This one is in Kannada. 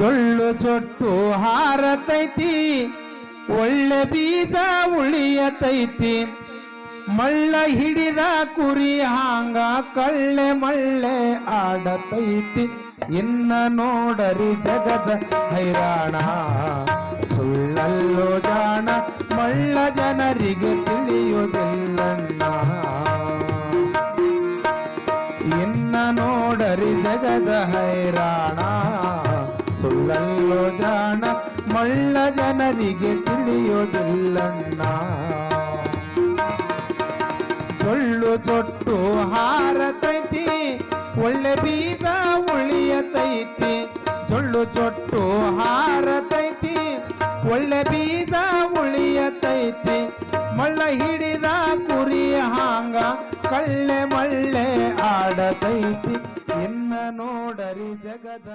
ಜೊಳ್ಳು ಚೊಟ್ಟು ಹಾರತೈತಿ, ಒಳ್ಳೆ ಬೀಜ ಉಳಿಯತೈತಿ. ಮಳ್ಳ ಹಿಡಿದ ಕುರಿ ಹಾಂಗ ಕಳ್ಳೆ ಮಳ್ಳೆ ಆಡತೈತಿ. ಇನ್ನ ನೋಡರಿ ಜಗದ ಹೈರಾಣ, ಸುಳ್ಳಲ್ಲೋ ಜಾಣ, ಮಳ್ಳ ಜನರಿಗೆ ತಿಳಿಯುವುದಿಲ್ಲಣ್ಣ ಇನ್ನ ನೋಡರಿ ಜಗದ ಹೈರಾಣ. ಜಾಣ ಮಳ್ಳ ಜನರಿಗೆ ತಿಳಿಯೋದಿಲ್ಲಣ್ಣ. ಸೊಳ್ಳು ತೊಟ್ಟು ಹಾರತೈತಿ ಒಳ್ಳೆ ಬೀಜ ಉಳಿಯತೈತಿ ಸೊಳ್ಳು ಚೊಟ್ಟು ಹಾರತೈತಿ ಒಳ್ಳೆ ಬೀಜ ಉಳಿಯತೈತಿ ಮಳ್ಳ ಹಿಡಿದ ಕುರಿ ಹಾಂಗ ಕಳ್ಳೆ ಮಳ್ಳೆ ಆಡತೈತಿ. ಇನ್ನ ನೋಡರಿ ಜಗದ